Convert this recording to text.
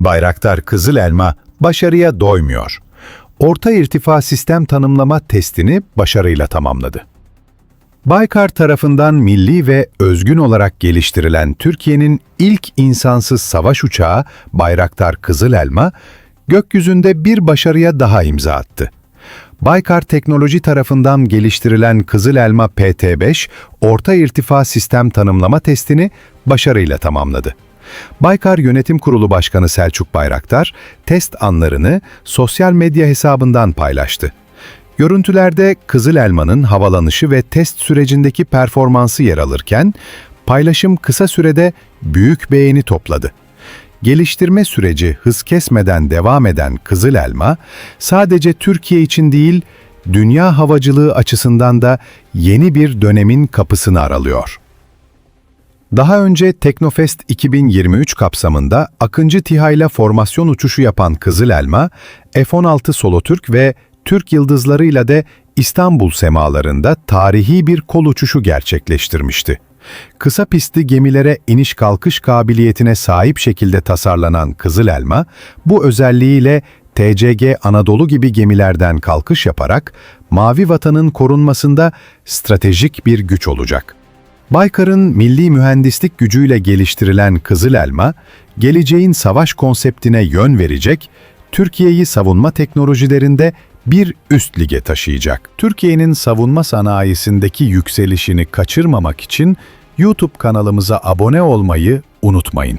Bayraktar Kızıl Elma başarıya doymuyor. Orta irtifa sistem tanımlama testini başarıyla tamamladı. Baykar tarafından milli ve özgün olarak geliştirilen Türkiye'nin ilk insansız savaş uçağı Bayraktar Kızıl Elma, gökyüzünde bir başarıya daha imza attı. Baykar Teknoloji tarafından geliştirilen Kızıl Elma PT-5, orta irtifa sistem tanımlama testini başarıyla tamamladı. Baykar Yönetim Kurulu Başkanı Selçuk Bayraktar, test anlarını sosyal medya hesabından paylaştı. Görüntülerde Kızıl Elma'nın havalanışı ve test sürecindeki performansı yer alırken, paylaşım kısa sürede büyük beğeni topladı. Geliştirme süreci hız kesmeden devam eden Kızıl Elma, sadece Türkiye için değil, dünya havacılığı açısından da yeni bir dönemin kapısını aralıyor. Daha önce Teknofest 2023 kapsamında Akıncı TİHA ile formasyon uçuşu yapan Kızıl Elma, F-16 Solotürk ve Türk Yıldızları'yla de İstanbul semalarında tarihi bir kol uçuşu gerçekleştirmişti. Kısa pistli gemilere iniş kalkış kabiliyetine sahip şekilde tasarlanan Kızıl Elma, bu özelliğiyle TCG Anadolu gibi gemilerden kalkış yaparak Mavi Vatan'ın korunmasında stratejik bir güç olacak. Baykar'ın milli mühendislik gücüyle geliştirilen Kızıl Elma, geleceğin savaş konseptine yön verecek, Türkiye'yi savunma teknolojilerinde bir üst lige taşıyacak. Türkiye'nin savunma sanayisindeki yükselişini kaçırmamak için YouTube kanalımıza abone olmayı unutmayın.